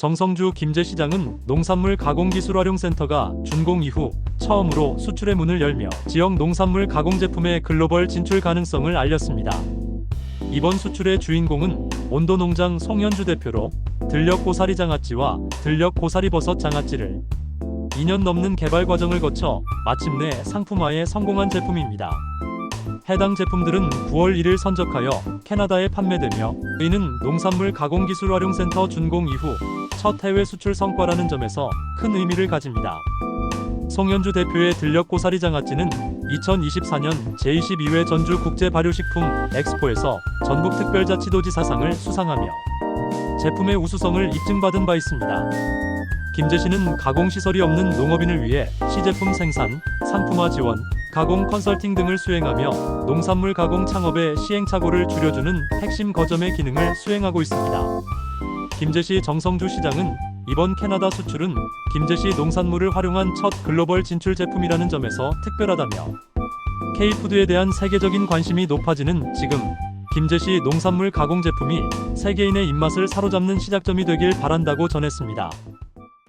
정성주 김제시장은 농산물 가공기술활용센터가 준공 이후 처음으로 수출의 문을 열며 지역 농산물 가공 제품의 글로벌 진출 가능성을 알렸습니다. 이번 수출의 주인공은 온도농장 송현주 대표로 들녘 고사리 장아찌와 들녘 고사리 버섯 장아찌를 2년 넘는 개발 과정을 거쳐 마침내 상품화에 성공한 제품입니다. 해당 제품들은 9월 1일 선적하여 캐나다에 판매되며 이는 농산물 가공기술활용센터 준공 이후 첫 해외 수출 성과라는 점에서 큰 의미를 가집니다. 송현주 대표의 들녘 고사리 장아찌는 2024년 제22회 전주 국제 발효식품 엑스포에서 전북 특별자치도지사상을 수상하며 제품의 우수성을 입증받은 바 있습니다. 김제시는 가공시설이 없는 농업인을 위해 시제품 생산, 상품화 지원, 가공 컨설팅 등을 수행하며 농산물 가공 창업의 시행착오를 줄여주는 핵심 거점의 기능을 수행하고 있습니다. 김제시 정성주 시장은 이번 캐나다 수출은 김제시 농산물을 활용한 첫 글로벌 진출 제품이라는 점에서 특별하다며 K푸드에 대한 세계적인 관심이 높아지는 지금 김제시 농산물 가공 제품이 세계인의 입맛을 사로잡는 시작점이 되길 바란다고 전했습니다.